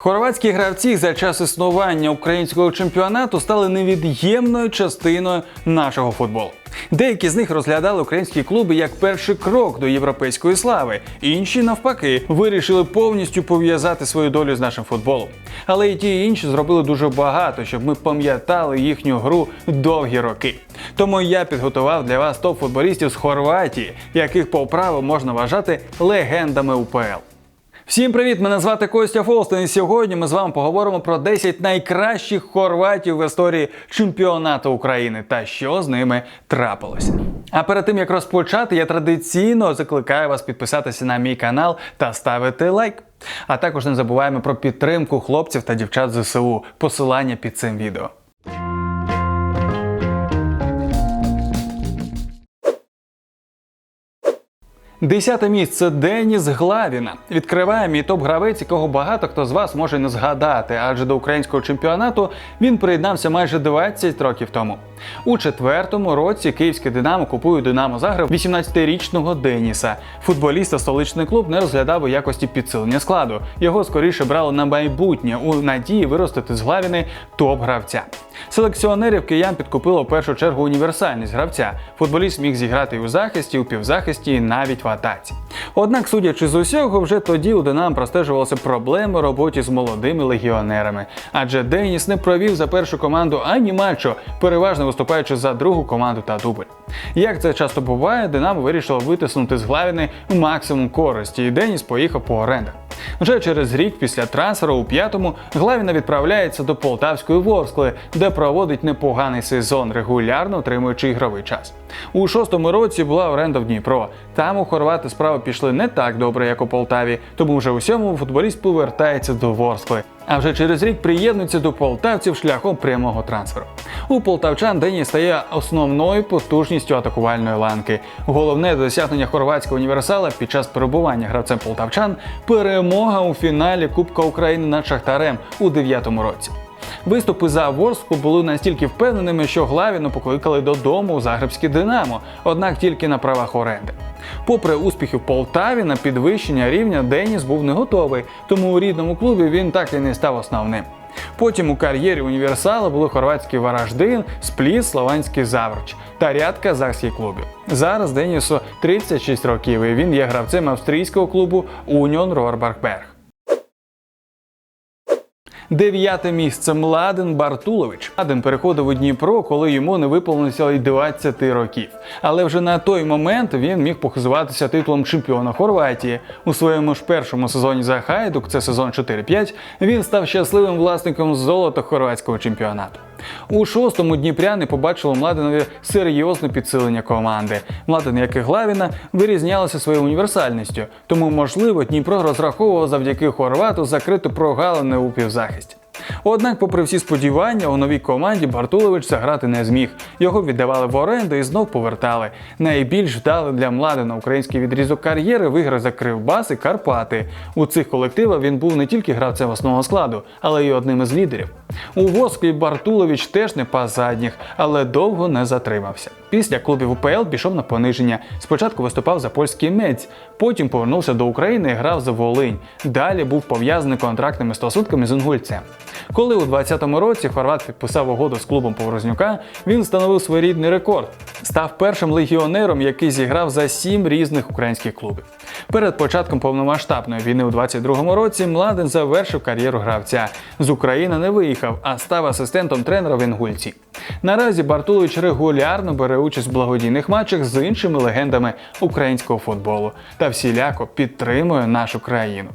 Хорватські гравці за час існування українського чемпіонату стали невід'ємною частиною нашого футболу. Деякі з них розглядали українські клуби як перший крок до європейської слави, інші, навпаки, вирішили повністю пов'язати свою долю з нашим футболом. Але і ті і інші зробили дуже багато, щоб ми пам'ятали їхню гру довгі роки. Тому я підготував для вас топ футболістів з Хорватії, яких по праву можна вважати легендами УПЛ. Всім привіт! Мене звати Костя Фолстен, і сьогодні ми з вами поговоримо про 10 найкращих хорватів в історії чемпіонату України та що з ними трапилося. А перед тим як розпочати, я традиційно закликаю вас підписатися на мій канал та ставити лайк. А також не забуваємо про підтримку хлопців та дівчат ЗСУ. Посилання під цим відео. Десяте місце Деніс Главіна відкриває мій топ-гравець, якого багато хто з вас може не згадати, адже до українського чемпіонату він приєднався майже 20 років тому. У четвертому році київське Динамо купує Динамо Загреб 18-річного Деніса. Футболіста столичний клуб не розглядав у якості підсилення складу. Його скоріше брали на майбутнє у надії виростити з Главіни топ-гравця. Селекціонерів киян підкупило в першу чергу універсальність гравця. Футболіст міг зіграти і у захисті, у півзахисті, і навіть в атаці. Однак, судячи з усього, вже тоді у Динамо простежувалися проблеми роботі з молодими легіонерами. Адже Деніс не провів за першу команду ані матчу, переважно виступаючи за другу команду та дубль. Як це часто буває, Динамо вирішило витиснути з Главіни максимум користі, і Деніс поїхав по орендах. Вже через рік після трансферу у п'ятому Главіна відправляється до Полтавської Ворскли, де проводить непоганий сезон, регулярно отримуючи ігровий час. У шостому році була оренда в Дніпро. Там у хорвати справи пішли не так добре, як у Полтаві, тому вже у сьомому футболіст повертається до Ворскли. А вже через рік приєднується до полтавців шляхом прямого трансферу. У полтавчан Дені стає основною потужністю атакувальної ланки. Головне досягнення хорватського універсала під час перебування гравцем полтавчан перемога у фіналі Кубка України над Шахтарем у дев'ятому році. Виступи за Ворску були настільки впевненими, що Главіну покликали додому у Загребське Динамо, однак тільки на правах оренди. Попри успіхи в Полтаві на підвищення рівня Деніс був не готовий, тому у рідному клубі він так і не став основним. Потім у кар'єрі універсала були хорватський Вараждин, Спліт, Слованський Заврч та ряд казахських клубів. Зараз Денісу 36 років і він є гравцем австрійського клубу Уніон Рорбарберг. Дев'яте місце Младен Бартулович. Младен переходив у Дніпро, коли йому не виповнилося й 20 років. Але вже на той момент він міг похизуватися титулом чемпіона Хорватії. У своєму ж першому сезоні за Хайдук, це сезон 4-5, він став щасливим власником золота хорватського чемпіонату. У шостому Дніпряни побачили Младенові серйозне підсилення команди. Младен, як і Главіна, вирізнялися своєю універсальністю, тому, можливо, Дніпро розраховував завдяки Хорвату закрити прогалини у півзахисті. Однак, попри всі сподівання, у новій команді Бартулович заграти не зміг. Його віддавали в оренду і знов повертали. Найбільш вдалий для Младена український відрізок кар'єри виграв за Кривбас і Карпати. У цих колективах він був не тільки гравцем основного складу, але й одним із лідерів. У Восклі Бартулович теж не пас задніх, але довго не затримався. Після клубів УПЛ пішов на пониження. Спочатку виступав за польський мець, потім повернувся до України і грав за Волинь. Далі був пов'язаний контрактними стосунками з Інгульцем. Коли у 2020 році Хорват підписав угоду з клубом Поворознюка, він встановив своєрідний рекорд. Став першим легіонером, який зіграв за сім різних українських клубів. Перед початком повномасштабної війни у 22-му році Младен завершив кар'єру гравця. З України не виїхав, а став асистентом тренера в Інгульці. Наразі Бартулович регулярно бере участь в благодійних матчах з іншими легендами українського футболу та всіляко підтримує нашу країну.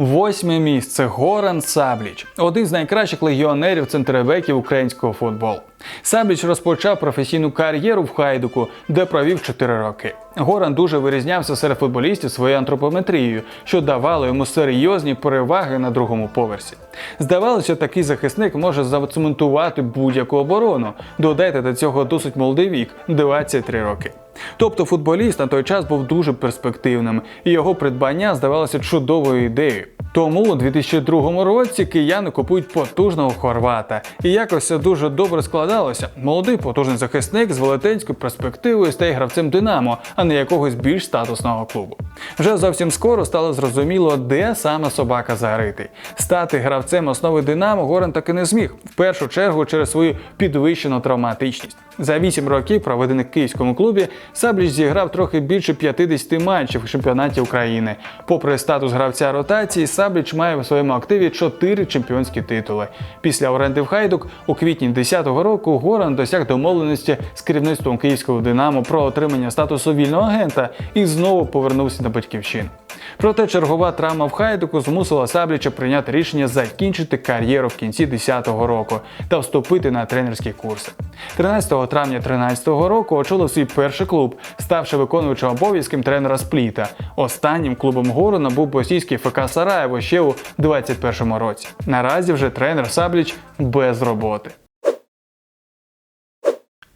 Восьме місце Горан Сабліч, один з найкращих легіонерів центрбеків українського футболу. Сабліч розпочав професійну кар'єру в Хайдуку, де провів 4 роки. Горан дуже вирізнявся серед футболістів своєю антропометрією, що давало йому серйозні переваги на другому поверсі. Здавалося, такий захисник може зацементувати будь-яку оборону. Додайте до цього досить молодий вік 23 роки. Тобто футболіст на той час був дуже перспективним, і його придбання здавалося чудовою ідеєю. Тому у 2002 році кияни купують потужного хорвата. І якось це дуже добре складалося. Молодий потужний захисник з велетенською перспективою стає гравцем Динамо, а не якогось більш статусного клубу. Вже зовсім скоро стало зрозуміло, де саме собака заритий. Стати гравцем основи Динамо Горан таки не зміг. В першу чергу через свою підвищену травматичність. За 8 років, проведених в київському клубі, Сабліч зіграв трохи більше 50 матчів у чемпіонаті України. Попри статус гравця ротації, Сабліч має в своєму активі 4 чемпіонські титули. Після оренди в Хайдук у квітні 2010 року Горан досяг домовленості з керівництвом київського Динамо про отримання статусу вільного агента і знову повернувся на батьківщину. Проте чергова травма в Хайдуку змусила Сабліча прийняти рішення закінчити кар'єру в кінці 2010 року та вступити на тренерські курси. 13 травня 2013 року очолив свій перший клуб, ставши виконуючим обов'язком тренера Спліта. Останнім клубом Горона був босійський ФК Сараєво ще у 2021 році. Наразі вже тренер Сабліч без роботи.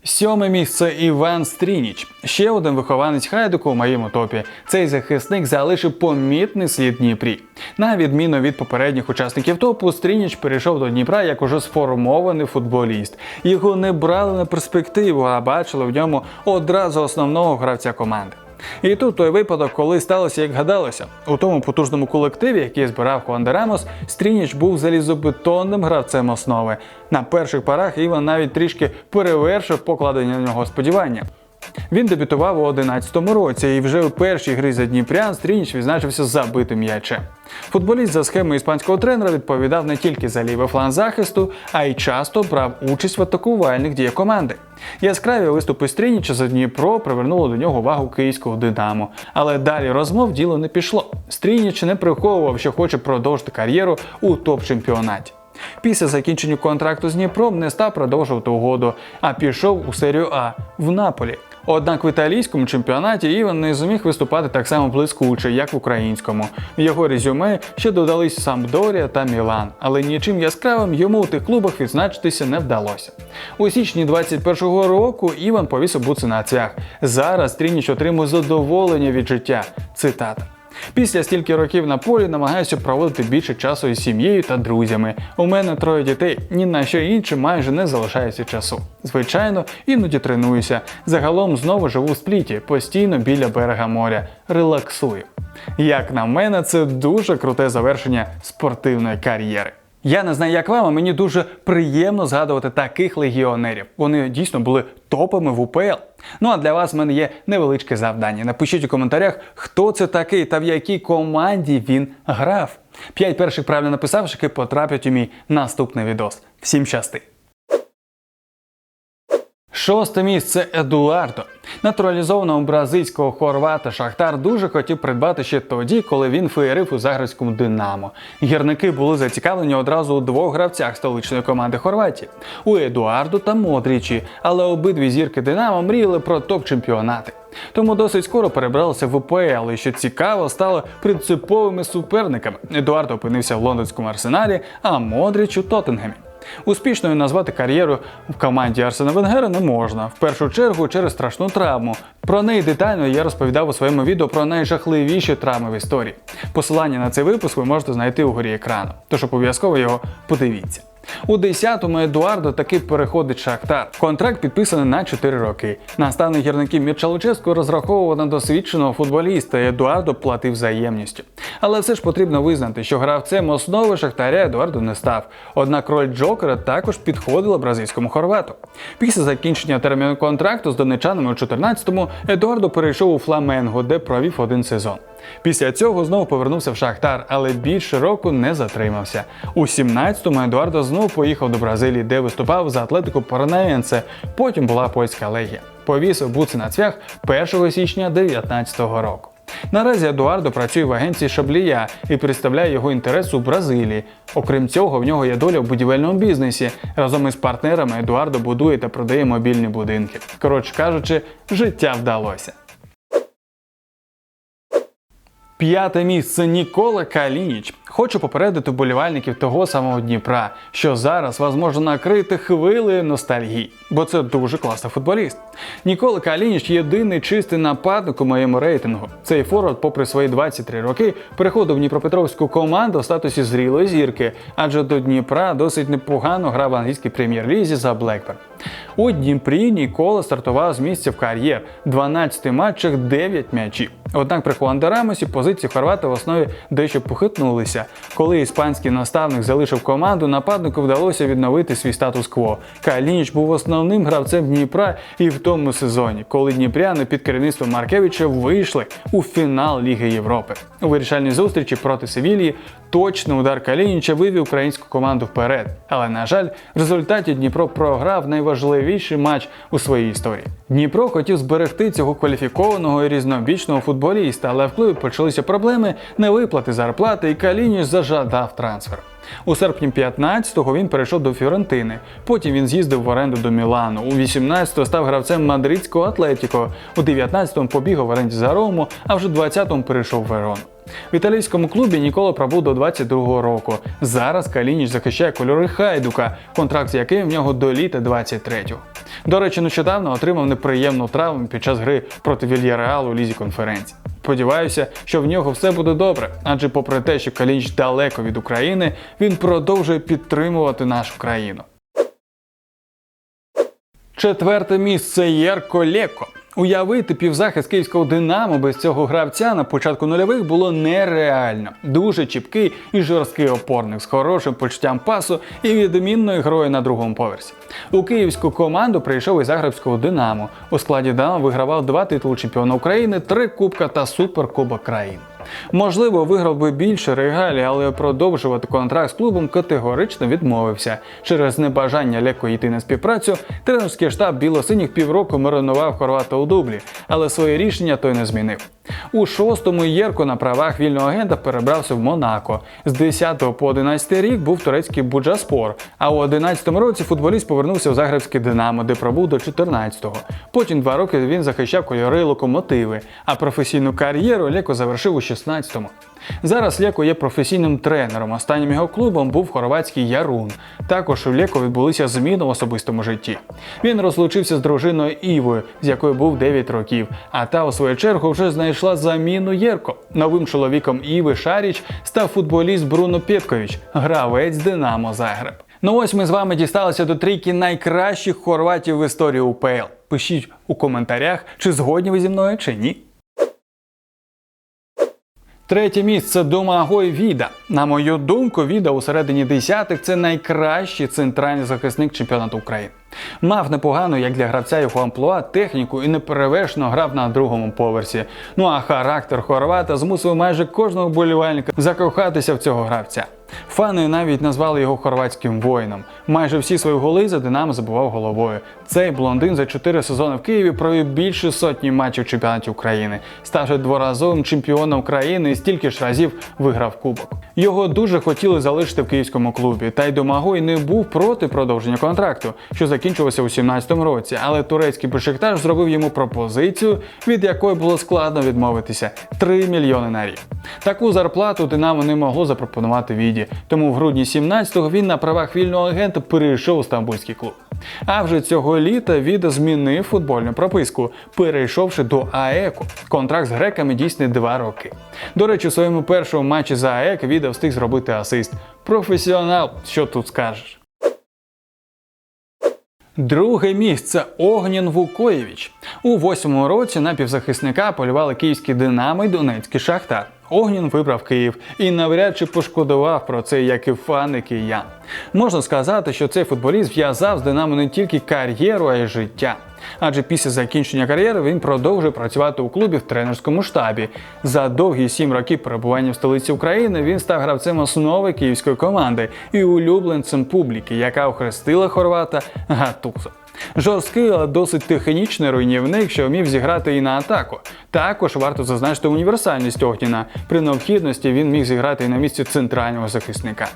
Сьоме місце Іван Стрініч. Ще один вихованець Хайдуку у моєму топі. Цей захисник залишив помітний слід Дніпрі. На відміну від попередніх учасників топу, Стрініч перейшов до Дніпра як уже сформований футболіст. Його не брали на перспективу, а бачили в ньому одразу основного гравця команди. І тут той випадок, коли сталося, як гадалося. У тому потужному колективі, який збирав Хуан де Рамос, Стрініч був залізобетонним гравцем основи. На перших парах Іван навіть трішки перевершив покладені на нього сподівання. Він дебютував у 2011 році і вже у першій грі за Дніпрян Стрініч відзначився забитим м'ячем. Футболіст за схемою іспанського тренера відповідав не тільки за лівий фланг захисту, а й часто брав участь в атакувальних діях команди. Яскраві виступи Стрініча за Дніпро привернули до нього увагу київського Динамо. Але далі розмов діло не пішло. Стрініч не приховував, що хоче продовжити кар'єру у топ-чемпіонаті. Після закінчення контракту з Дніпром не став продовжувати угоду, а пішов у серію А в Наполі. Однак в італійському чемпіонаті Іван не зміг виступати так само блискуче, як в українському. В його резюме ще додались Самдорія та Мілан, але нічим яскравим йому у тих клубах відзначитися не вдалося. У січні 21-го року Іван повісив буци на цвях. Зараз Трініч отримує задоволення від життя. Цитата. Після стільки років на полі намагаюся проводити більше часу із сім'єю та друзями. У мене троє дітей, ні на що інше майже не залишається часу. Звичайно, іноді тренуюся. Загалом знову живу в спліті, постійно біля берега моря. Релаксую. Як на мене, це дуже круте завершення спортивної кар'єри. Я не знаю, як вам, а мені дуже приємно згадувати таких легіонерів. Вони дійсно були топами в УПЛ. Ну а для вас в мене є невеличке завдання. Напишіть у коментарях, хто це такий та в якій команді він грав. П'ять перших правильно написавших потраплять у мій наступний відос. Всім щасти! Шосте місце Едуардо. Натуралізованого бразильського хорвата Шахтар дуже хотів придбати ще тоді, коли він феєрив у загребському Динамо. Гірники були зацікавлені одразу у двох гравцях столичної команди Хорватії у Едуарду та Модрічі, але обидві зірки Динамо мріяли про топ-чемпіонати. Тому досить скоро перебралися в УПЛ, і що цікаво, стало принциповими суперниками. Едуард опинився в лондонському арсеналі, а Модріч у Тоттенгемі. Успішною назвати кар'єру в команді Арсена Венгера не можна. В першу чергу через страшну травму. Про неї детально я розповідав у своєму відео про найжахливіші травми в історії. Посилання на цей випуск ви можете знайти у горі екрану, тож обов'язково його подивіться. У 10-му Едуардо таки переходить Шахтар. Контракт підписаний на 4 роки. Наставник гірників Мірча Луческо розраховував на досвідченого футболіста. Едуардо платив взаємністю. Але все ж потрібно визнати, що гравцем основи Шахтаря Едуардо не став. Однак роль Джокера також підходила бразильському хорвату. Після закінчення терміну контракту з донечанами у 14-му Едуардо перейшов у Фламенго, де провів один сезон. Після цього знову повернувся в Шахтар, але більше року не затримався. У 17-му Едуардо знову поїхав до Бразилії, де виступав за атлетику Паранаєнце. Потім була польська легія. Повісив буци на цвях 1 січня 19-го року. Наразі Едуардо працює в агенції Шаблія і представляє його інтерес у Бразилії. Окрім цього, в нього є доля в будівельному бізнесі. Разом із партнерами Едуардо будує та продає мобільні будинки. Коротше кажучи, життя вдалося. П'яте місце Нікола Калініч. Хочу попередити вболівальників того самого Дніпра, що зараз вас може накрити хвилею ностальгії, бо це дуже класний футболіст. Нікола Калініч єдиний чистий нападник у моєму рейтингу. Цей форвард, попри свої 23 роки, переходив в Дніпропетровську команду в статусі зрілої зірки, адже до Дніпра досить непогано грав в англійській прем'єр-лізі за Блекберн. У Дніпрі Нікола стартував з місця в кар'єр 12 матчах 9 м'ячів. Однак при Хуандерамосі позиції Хорвата в основі дещо похитнулися. Коли іспанський наставник залишив команду, нападнику вдалося відновити свій статус-кво. Калініч був основним гравцем Дніпра і в тому сезоні, коли дніпряни під керівництвом Маркевича вийшли у фінал Ліги Європи. У вирішальній зустрічі проти Севілії точний удар Калініча вивів українську команду вперед. Але, на жаль, в результаті Дніпро програв найважливіший матч у своїй історії. Дніпро хотів зберегти цього кваліфікованого і різнобічного футболіста, але в клубі почалися проблеми невиплати зарплати, і Калініч зажадав трансфер. У серпні 15-го він перейшов до Фіорентини. Потім він з'їздив в оренду до Мілану. У 18-го став гравцем мадридського Атлетіко. У 19-му побігав в оренді за Рому, а вже 20-му перейшов в Верону. В італійському клубі Нікола пробув до 22-го року. Зараз Калініч захищає кольори Хайдука, контракт з яким в нього до літа 23-го. До речі, нещодавно отримав неприємну травму під час гри проти Вільяреалу у лізі конференції. Сподіваюся, що в нього все буде добре, адже попри те, що Калініч далеко від України, він продовжує підтримувати нашу країну. Четверте місце Єрко Леко. Уявити півзахист київського Динамо без цього гравця на початку нульових було нереально. Дуже чіпкий і жорсткий опорник з хорошим почуттям пасу і відмінною грою на другому поверсі. У київську команду прийшов із Загребського Динамо. У складі Динамо вигравав два титули чемпіона України, три кубка та суперкубок країн. Можливо, виграв би більше регалій, але продовжувати контракт з клубом категорично відмовився. Через небажання легко йти на співпрацю, тренерський штаб білосиніх півроку маринував хорвата у дублі, але своє рішення той не змінив. У шостому Єрко на правах вільного агента перебрався в Монако. З 10 по 11 рік був турецький Буджаспор, а у 11 році футболіст повернувся в Загребське Динамо, де пробув до 14-го. Потім два роки він захищав кольори локомотиви, а професійну кар'єру Леко завершив у 16-му. Зараз Леко є професійним тренером. Останнім його клубом був хорватський Ярун. Також у Леко відбулися зміни в особистому житті. Він розлучився з дружиною Івою, з якою був 9 років. А та, у свою чергу, вже знайшла заміну Єрко. Новим чоловіком Іви Шаріч став футболіст Бруно Пєткович, гравець Динамо Загреб. Ну ось ми з вами дісталися до трійки найкращих хорватів в історії УПЛ. Пишіть у коментарях, чи згодні ви зі мною, чи ні. Третє місце Домагой Віда. На мою думку, Віда у середині десятих це найкращий центральний захисник чемпіонату України. Мав непогану, як для гравця його амплуа, техніку і неперевершено грав на другому поверсі. Ну а характер хорвата змусив майже кожного вболівальника закохатися в цього гравця. Фани навіть назвали його хорватським воїном. Майже всі свої голи за Динамо забував головою. Цей блондин за 4 сезони в Києві провів більше сотні матчів чемпіонатів України, ставши дворазовим чемпіоном країни і стільки ж разів виграв кубок. Його дуже хотіли залишити в київському клубі, та й Домагой не був проти продовження контракту, що закінчувався у 17-му році. Але турецький Бешикташ зробив йому пропозицію, від якої було складно відмовитися 3 мільйони на рік. Таку зарплату Динамо не могло запропонувати віді, тому в грудні 17-го він на правах вільного агента перейшов у стамбульський клуб. А вже цього літа Віда змінив футбольну прописку, перейшовши до АЕКу. Контракт з греками дійсний два роки. До речі, у своєму першому матчі за АЕК Віда встиг зробити асист. Професіонал, що тут скажеш. Друге місце Огнін Вукоєвич. У восьмому році на півзахисника полювали київський Динамо і Донецький Шахтар. Огнін вибрав Київ і навряд чи пошкодував про це, як і фани киян. Можна сказати, що цей футболіст зв'язав з Динамо не тільки кар'єру, а й життя. Адже після закінчення кар'єри він продовжує працювати у клубі в тренерському штабі. За довгі сім років перебування в столиці України він став гравцем основи київської команди і улюбленцем публіки, яка охрестила хорвата Гатузо. Жорсткий, але досить технічний руйнівник, що вмів зіграти і на атаку. Також варто зазначити універсальність Огніна. При необхідності він міг зіграти і на місці центрального захисника.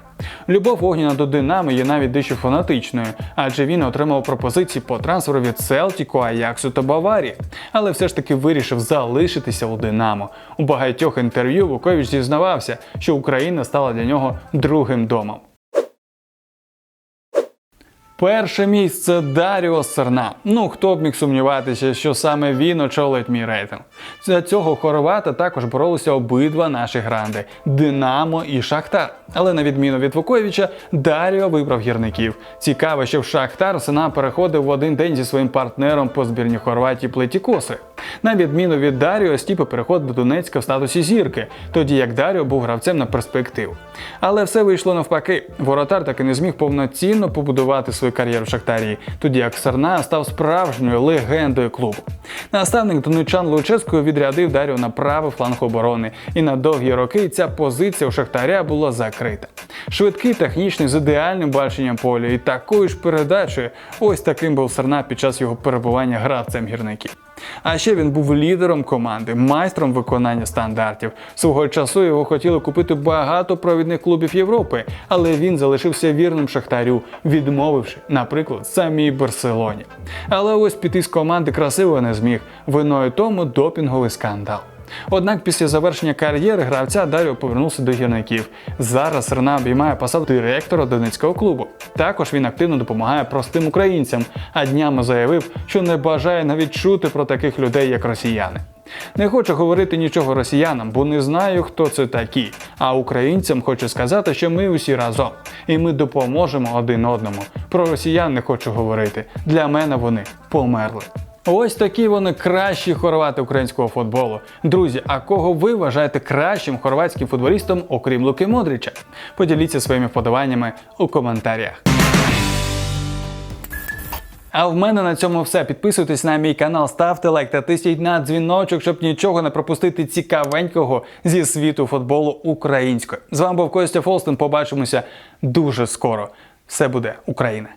Любов Огніна до Динамо є навіть дещо фанатичною, адже він отримав пропозиції по трансферу від Селтіку, Аяксу та Баварії. Але все ж таки вирішив залишитися у Динамо. У багатьох інтерв'ю Вукович зізнавався, що Україна стала для нього другим домом. Перше місце Даріо Серна. Ну хто б міг сумніватися, що саме він очолить мій рейтинг. За цього хорвата також боролися обидва наші гранди Динамо і Шахтар. Але на відміну від Вуковича, Даріо вибрав гірників. Цікаво, що в Шахтар Сена переходив в один день зі своїм партнером по збірні Хорватії Плетікоси. На відміну від Даріо, Стіпи переходив до Донецька в статусі зірки, тоді як Даріо був гравцем на перспективу. Але все вийшло навпаки. Воротар так і не зміг повноцінно побудувати свою кар'єру в Шахтарі, тоді як Серна став справжньою легендою клубу. Наставник донечан Луческо відрядив Даріо на правий фланг оборони, і на довгі роки ця позиція у Шахтаря була закрита. Швидкий, технічний, з ідеальним баченням поля і такою ж передачею. Ось таким був Серна під час його перебування гравцем гірників. А ще він був лідером команди, майстром виконання стандартів. Свого часу його хотіли купити багато провідних клубів Європи, але він залишився вірним Шахтарю, відмовивши, наприклад, самій Барселоні. Але ось піти з команди красиво не зміг. Виною тому допінговий скандал. Однак після завершення кар'єри гравця Даріо повернувся до гірників. Зараз Рена обіймає посаду директора Донецького клубу. Також він активно допомагає простим українцям, а днями заявив, що не бажає навіть чути про таких людей, як росіяни. Не хочу говорити нічого росіянам, бо не знаю, хто це такі. А українцям хочу сказати, що ми усі разом і ми допоможемо один одному. Про росіян не хочу говорити. Для мене вони померли. Ось такі вони кращі хорвати українського футболу. Друзі, а кого ви вважаєте кращим хорватським футболістом, окрім Луки Модрича? Поділіться своїми вподобаннями у коментарях. А в мене на цьому все. Підписуйтесь на мій канал, ставте лайк та тисніть на дзвіночок, щоб нічого не пропустити цікавенького зі світу футболу українською. З вами був Костя Фолстен. Побачимося дуже скоро. Все буде Україна!